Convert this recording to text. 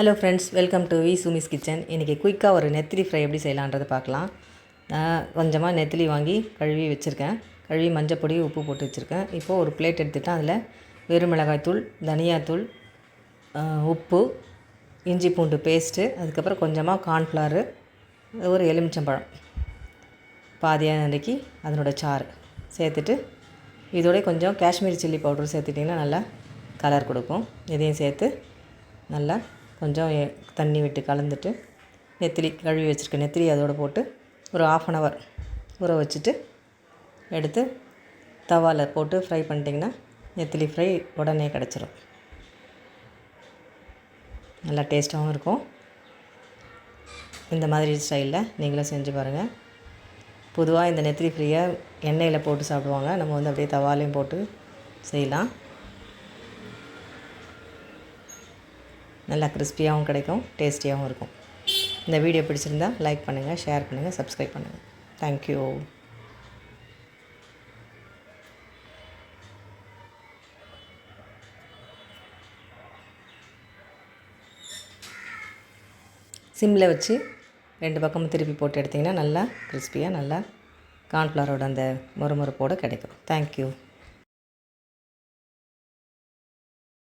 Hello friends welcome to V Sumi's kitchen இன்றைக்கி குயிக்காக ஒரு நெத்திலி ஃப்ரை எப்படி செய்யலான்றது பார்க்கலாம். நான் கொஞ்சமாக நெத்திலி வாங்கி கழுவி வச்சுருக்கேன். கழுவி மஞ்சள் பொடி உப்பு போட்டு வச்சுருக்கேன். இப்போது ஒரு பிளேட் எடுத்துகிட்டு அதில் வெறும் மிளகாய்த்தூள் தனியாத்தூள் உப்பு இஞ்சி பூண்டு பேஸ்ட்டு அதுக்கப்புறம் கொஞ்சமாக கார்ன்ஃப்ளவரு ஒரு எலுமிச்சம்பழம். பாதியாக நறுக்கி அதனோட சாறு சேர்த்துட்டு இதோடய கொஞ்சம் காஷ்மீரி சில்லி பவுடர் சேர்த்துட்டிங்கன்னா நல்லா கலர் கொடுக்கும். இதையும் சேர்த்து நல்லா கொஞ்சம் தண்ணி விட்டு கலந்துட்டு நெத்திலி கழுவி வச்சுருக்க நெத்திலி அதோடு போட்டு ஒரு ஆஃப் அன் ஹவர் ஊற வச்சுட்டு எடுத்து தவாவில் போட்டு ஃப்ரை பண்ணிட்டிங்கன்னா நெத்திலி ஃப்ரை உடனே கிடச்சிரும். நல்லா டேஸ்ட்டாகவும் இருக்கும். இந்த மாதிரி ஸ்டைலில் நீங்களும் செஞ்சு பாருங்கள் பொதுவாக இந்த நெத்திலி ஃப்ரீயை எண்ணெயில் போட்டு சாப்பிடுவாங்க. நம்ம வந்து அப்படியே தவாலையும் போட்டு செய்யலாம். நல்லா கிறிஸ்பியாகவும் கிடைக்கும் டேஸ்டியாகவும் இருக்கும். இந்த வீடியோ பிடிச்சிருந்தா லைக் பண்ணுங்கள் ஷேர் பண்ணுங்கள் சப்ஸ்கிரைப் பண்ணுங்கள் தேங்க்யூ சிம்மில் வச்சு ரெண்டு பக்கமும் திருப்பி போட்டு எடுத்திங்கன்னா நல்லா கிறிஸ்பியாக நல்லா கார்ன்ஃப்ளவரோட அந்த மொறுமொறுப்போடு கிடைக்கும். தேங்க்யூ